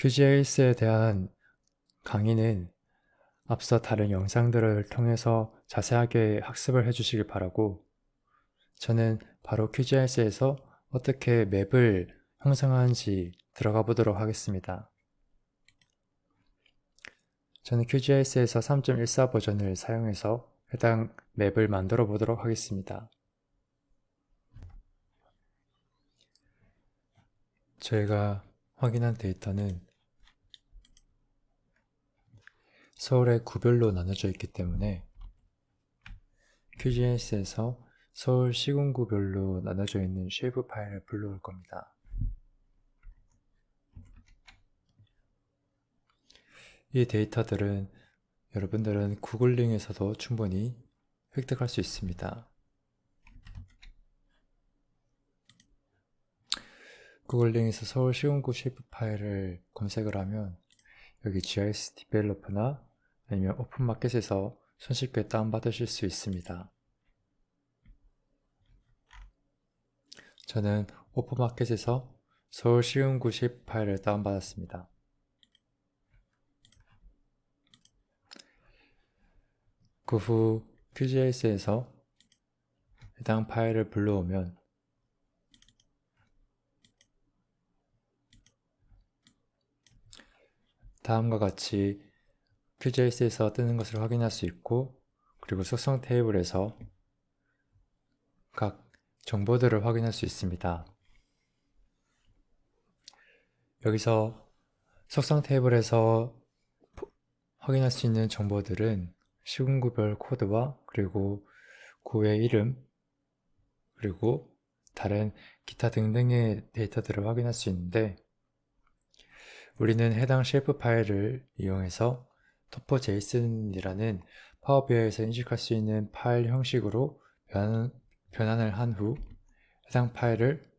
QGIS에 대한 강의는 앞서 다른 영상들을 통해서 자세하게 학습을 해주시길 바라고 저는 바로 QGIS에서 어떻게 맵을 형성하는지 들어가 보도록 하겠습니다. 저는 QGIS에서 3.14 버전을 사용해서 해당 맵을 만들어 보도록 하겠습니다. 저희가 확인한 데이터는 서울의 구별로 나눠져 있기 때문에 QGIS에서 서울 시군구별로 나눠져 있는 쉐이프 파일을 불러올 겁니다. 이 데이터들은 여러분들은 구글링에서도 충분히 획득할 수 있습니다. 구글링에서 서울 시군구 쉐이프 파일을 검색을 하면 여기 GIS 디벨로퍼나 아니면 오픈마켓에서 손쉽게 다운받으실 수 있습니다. 저는 오픈마켓에서 서울 시흥구 시 파일을 다운받았습니다. 그 후 QGIS에서 해당 파일을 불러오면 다음과 같이 QGIS에서 뜨는 것을 확인할 수 있고 그리고 속성 테이블에서 각 정보들을 확인할 수 있습니다. 여기서 속성 테이블에서 확인할 수 있는 정보들은 시군구별 코드와 그리고 구의 이름 그리고 다른 기타 등등의 데이터들을 확인할 수 있는데 우리는 해당 쉐이프 파일을 이용해서 토포 제이슨이라는 파워비아에서 인식할 수 있는 파일 형식으로 변, 변환을 한 후 해당 파일을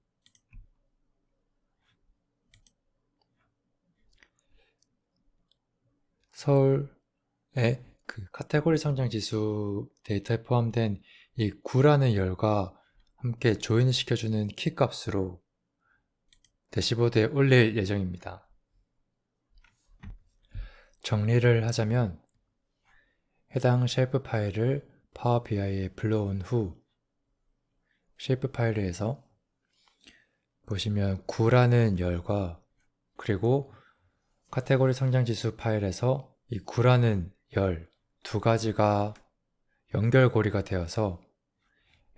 서울의 그 카테고리 성장 지수 데이터에 포함된 이 9라는 열과 함께 조인을 시켜주는 키 값으로 대시보드에 올릴 예정입니다. 정리를 하자면 해당 쉐이프 파일을 파워 BI에 불러온 후 쉐이프 파일에서 보시면 9라는 열과 그리고 카테고리 성장 지수 파일에서 이 9라는 열 두 가지가 연결고리가 되어서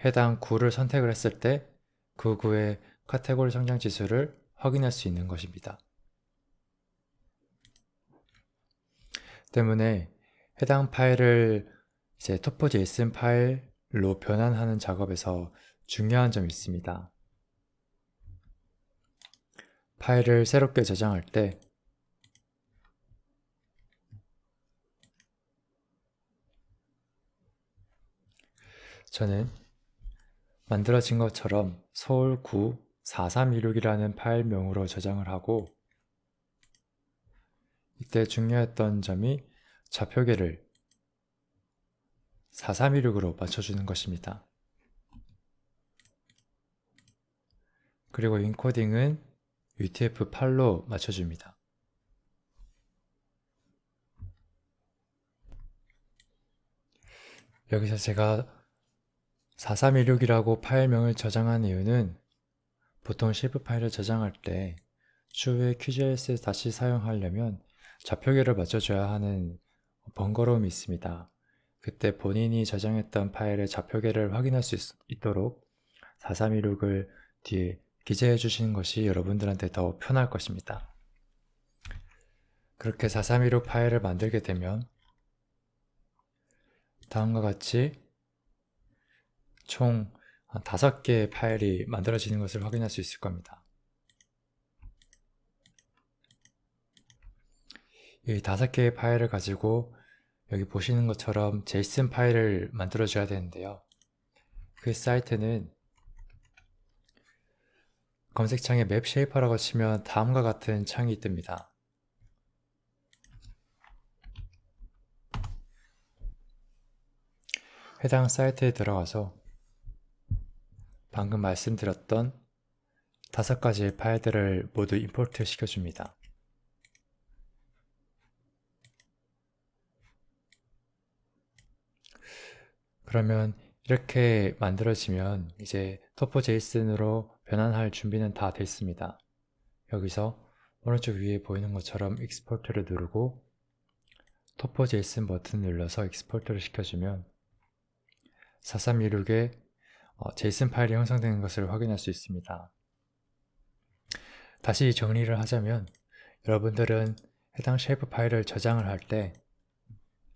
해당 9를 선택을 했을 때그 9의 카테고리 성장 지수를 확인할 수 있는 것입니다. 때문에 해당 파일을 이제 제이슨 파일로 변환하는 작업에서 중요한 점이 있습니다. 파일을 새롭게 저장할 때 저는 만들어진 것처럼 서울9 4316이라는 파일명으로 저장을 하고 이때 중요했던 점이 좌표계를 4316으로 맞춰주는 것입니다. 그리고 인코딩은 UTF-8로 맞춰줍니다. 여기서 제가 4316이라고 파일명을 저장한 이유는 보통 쉐이프 파일을 저장할 때 추후에 QGIS에 다시 사용하려면 좌표계를 맞춰줘야 하는 번거로움이 있습니다. 그때 본인이 저장했던 파일의 좌표계를 확인할 수 있, 도록 4316을 뒤에 기재해 주시는 것이 여러분들한테 더 편할 것입니다. 그렇게 4316 파일을 만들게 되면 다음과 같이 총 5개의 파일이 만들어지는 것을 확인할 수 있을 겁니다. 이 다섯 개의 파일을 가지고 여기 보시는 것처럼 제이슨 파일을 만들어 줘야 되는데요. 그 사이트는 검색창에 맵 쉐이퍼라고 치면 다음과 같은 창이 뜹니다. 해당 사이트에 들어가서 방금 말씀드렸던 다섯 가지의 파일들을 모두 임포트 시켜줍니다. 그러면 이렇게 만들어지면 이제 토포 제이슨으로 변환할 준비는 다 됐습니다. 여기서 오른쪽 위에 보이는 것처럼 익스포트를 누르고 토포 제이슨 버튼 눌러서 익스포트를 시켜주면 4316에 어, 제이슨 파일이 형성되는 것을 확인할 수 있습니다. 다시 정리를 하자면 여러분들은 해당 쉐이프 파일을 저장을 할 때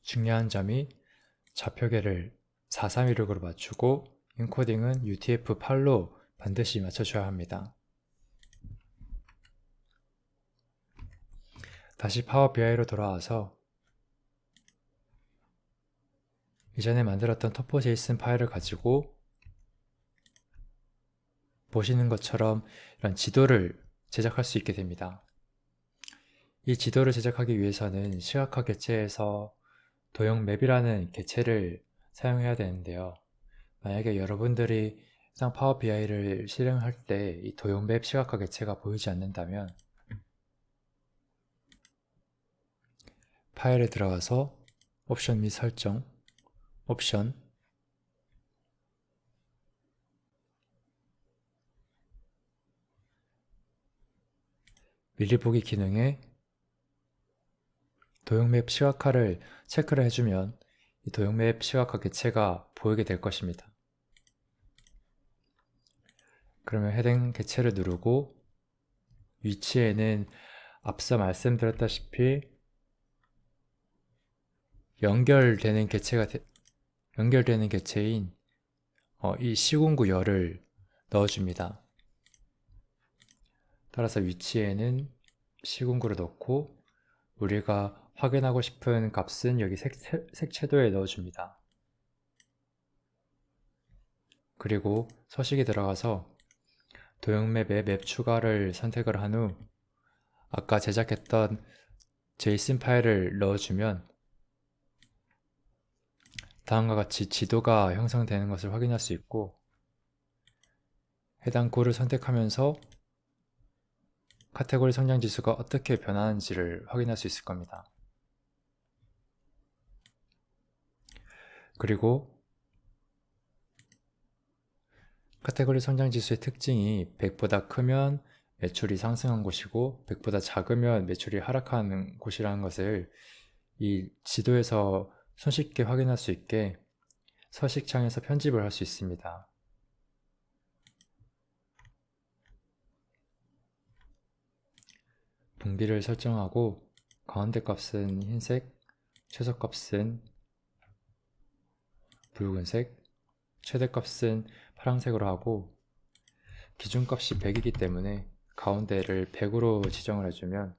중요한 점이 좌표계를 4316으로 맞추고 인코딩은 UTF-8로 반드시 맞춰줘야 합니다. 다시 파워 BI로 돌아와서 이전에 만들었던 토포 제이슨 파일을 가지고 보시는 것처럼 이런 지도를 제작할 수 있게 됩니다. 이 지도를 제작하기 위해서는 시각화 개체에서 도형 맵이라는 개체를 사용해야 되는데요. 만약에 여러분들이 해당 파워 BI를 실행할 때 이 도형 맵 시각화 개체가 보이지 않는다면 파일에 들어가서 옵션 및 설정, 옵션, 미리 보기 기능에 도형맵 시각화를 체크를 해주면 이 도형맵 시각화 개체가 보이게 될 것입니다. 그러면 해당 개체를 누르고 위치에는 앞서 말씀드렸다시피 연결되는 개체가 되- 연결되는 개체인 어, 이 시공구 열을 넣어줍니다. 따라서 위치에는 시공구를 넣고 우리가 확인하고 싶은 값은 여기 색, 색- 색채도에 넣어줍니다. 그리고 서식에 들어가서 도형맵에 맵 추가를 선택을 한 후 아까 제작했던 제이슨 파일을 넣어주면 다음과 같이 지도가 형성되는 것을 확인할 수 있고 해당 구를 선택하면서 카테고리 성장 지수가 어떻게 변하는지를 확인할 수 있을 겁니다. 그리고 카테고리 성장 지수의 특징이 100보다 크면 매출이 상승한 곳이고 100보다 작으면 매출이 하락하는 곳이라는 것을 이 지도에서 손쉽게 확인할 수 있게 서식창에서 편집을 할 수 있습니다. 분기를 설정하고 가운데 값은 흰색, 최소 값은 붉은색, 최대값은 파란색으로 하고 기준값이 100이기 때문에 가운데를 100으로 지정을 해주면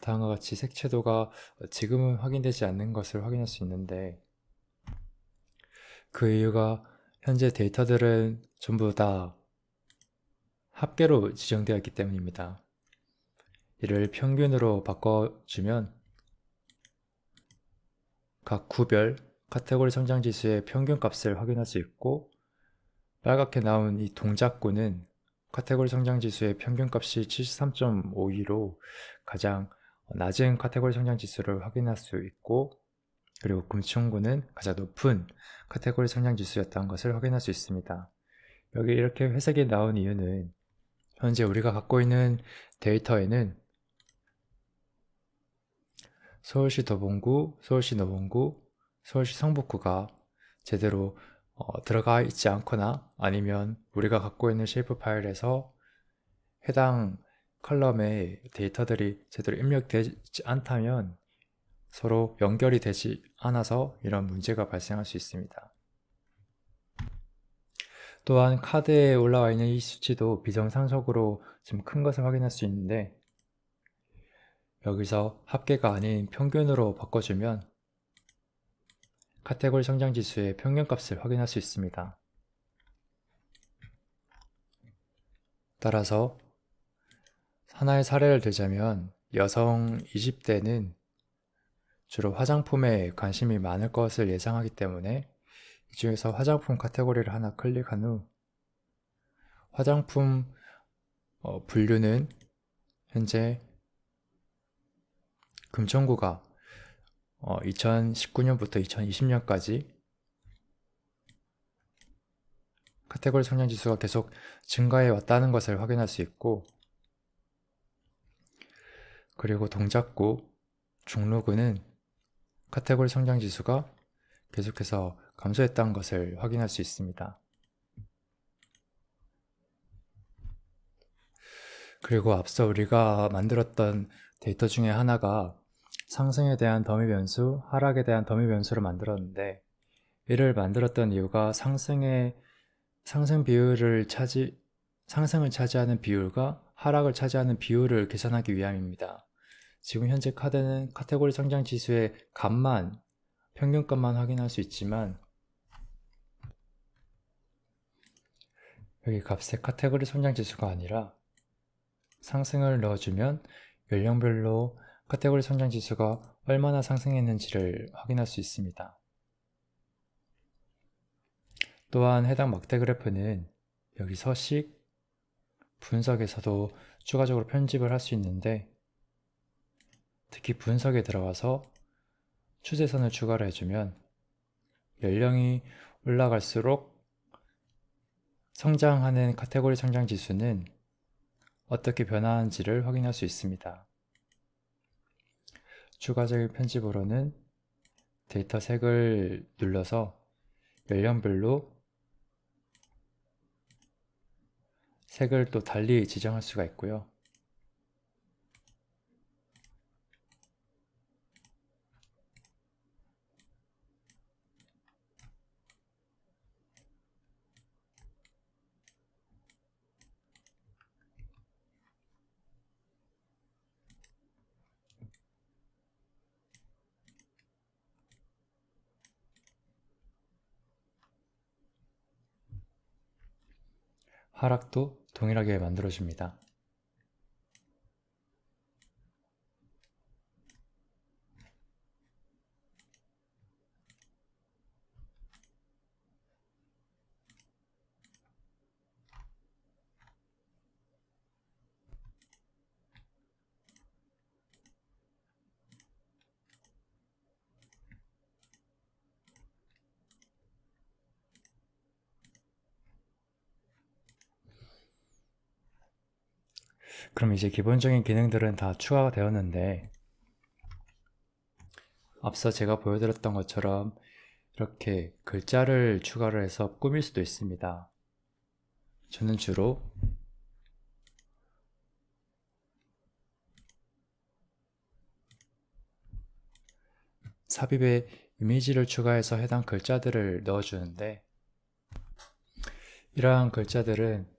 다음과 같이 색채도가 지금은 확인되지 않는 것을 확인할 수 있는데 그 이유가 현재 데이터들은 전부 다 합계로 지정되어 있기 때문입니다. 이를 평균으로 바꿔주면 각 구별 카테고리 성장 지수의 평균 값을 확인할 수 있고 빨갛게 나온 이 동작구는 카테고리 성장 지수의 평균 값이 73.52로 가장 낮은 카테고리 성장 지수를 확인할 수 있고 그리고 금층구는 가장 높은 카테고리 성장 지수였다는 것을 확인할 수 있습니다. 여기 이렇게 회색이 나온 이유는 현재 우리가 갖고 있는 데이터에는 서울시 도봉구, 서울시 노봉구, 서울시 성북구가 제대로 어, 들어가 있지 않거나 아니면 우리가 갖고 있는 쉐이프 파일에서 해당 컬럼의 데이터들이 제대로 입력되지 않다면 서로 연결이 되지 않아서 이런 문제가 발생할 수 있습니다. 또한 카드에 올라와 있는 이 수치도 비정상적으로 좀 큰 것을 확인할 수 있는데 여기서 합계가 아닌 평균으로 바꿔주면 카테고리 성장 지수의 평균값을 확인할 수 있습니다. 따라서 하나의 사례를 들자면 여성 20대는 주로 화장품에 관심이 많을 것을 예상하기 때문에 이 중에서 화장품 카테고리를 하나 클릭한 후 화장품 어, 분류는 현재 금천구가 2019년부터 2020년까지 카테고리 성장 지수가 계속 증가해 왔다는 것을 확인할 수 있고 그리고 동작구, 중루구는 카테고리 성장 지수가 계속해서 감소했다는 것을 확인할 수 있습니다. 그리고 앞서 우리가 만들었던 데이터 중에 하나가 상승에 대한 더미 변수, 하락에 대한 더미 변수를 만들었는데 이를 만들었던 이유가 상승의 상승 비율을 차지 상승을 차지하는 비율과 하락을 차지하는 비율을 계산하기 위함입니다. 지금 현재 카드는 카테고리 성장 지수의 값만 평균값만 확인할 수 있지만 여기 값에 카테고리 성장 지수가 아니라 상승을 넣어주면 연령별로 카테고리 성장 지수가 얼마나 상승했는지를 확인할 수 있습니다. 또한 해당 막대 그래프는 여기 서 식 분석에서도 추가적으로 편집을 할 수 있는데 특히 분석에 들어가서 추세선을 추가를 해주면 연령이 올라갈수록 성장하는 카테고리 성장 지수는 어떻게 변화하는지를 확인할 수 있습니다. 추가적인 편집으로는 데이터 색을 눌러서 연령별로 색을 또 달리 지정할 수가 있고요. 하락도 동일하게 만들어줍니다. 그럼 이제 기본적인 기능들은 다 추가가 되었는데 앞서 제가 보여드렸던 것처럼 이렇게 글자를 추가를 해서 꾸밀 수도 있습니다. 저는 주로 삽입에 이미지를 추가해서 해당 글자들을 넣어주는데 이러한 글자들은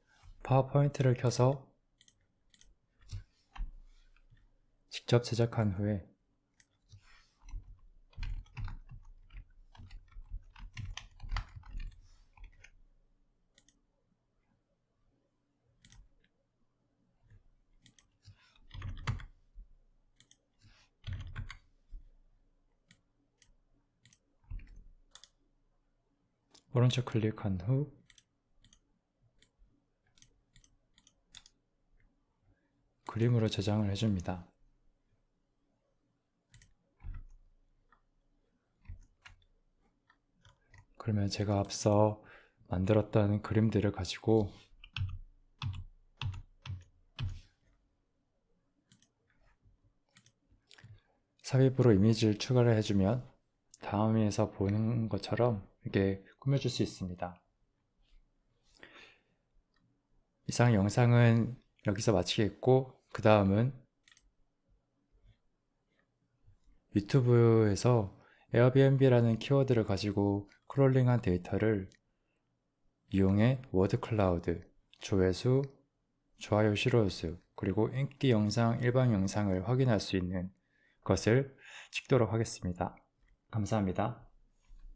파워포인트를 켜서 직접 제작한 후에 오른쪽 클릭한 후 그림으로 저장을 해줍니다. 그러면 제가 앞서 만들었던 그림들을 가지고 삽입으로 이미지를 추가를 해주면 다음에서 보는 것처럼 이렇게 꾸며줄 수 있습니다. 이상 영상은 여기서 마치겠고 그 다음은 유튜브에서 에어비앤비라는 키워드를 가지고 크롤링한 데이터를 이용해 워드 클라우드, 조회수, 좋아요 실어수, 그리고 인기 영상, 일반 영상을 확인할 수 있는 것을 찍도록 하겠습니다. 감사합니다.